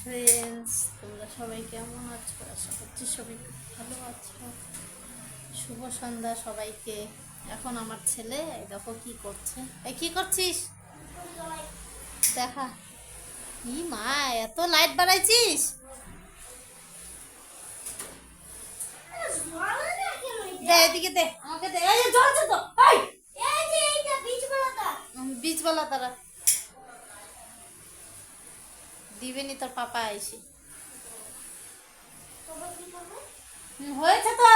Friends তোমরা সবাই কেমন আছো? আশা করছি সবাই খুব ভালো আছো। শুভ সন্ধ্যা সবাইকে। এখন আমার ছেলে এই দেখো কি করছে। এই কি করছিস? দেখা। ই মা এত লাইট বাড়াইছিস দে এদিকে দে আমাকে দে। এই জল তো। এই! বীজবেলা তারা দিবেনি তোর পাপা আইসি। হয়েছে তো।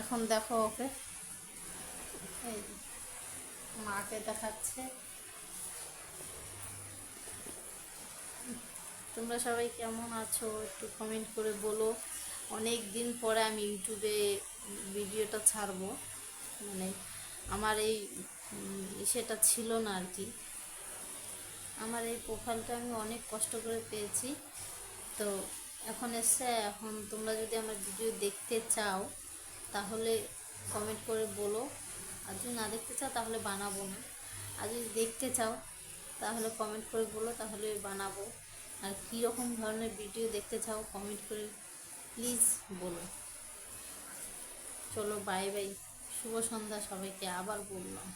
এখন দেখো ওকে। এই মাকে দেখাচ্ছে। তোমরা সবাই কেমন আছো? একটু কমেন্ট করে বলো। অনেক দিন পরে আমি ইউটিউবে ভিডিওটা ছাড়বো। মানে আমার এই সেটা ছিল না আর কি। আমার এই প্রোফাইলটা আমি অনেক কষ্ট করে পেয়েছি। তো এখন এসছে এখন তোমরা যদি আমার ভিডিও দেখতে চাও, তাহলে কমেন্ট করে বলো। আর যদি না দেখতে চাও, তাহলে বানাবো না। আর যদি দেখতে চাও, তাহলে কমেন্ট করে বলো, তাহলে বানাবো। আর কী রকম ধরনের ভিডিও দেখতে চাও কমেন্ট করে প্লিজ বলো। চলো বাই বাই শুভ সন্ধ্যা সবাইকে আবার বললাম।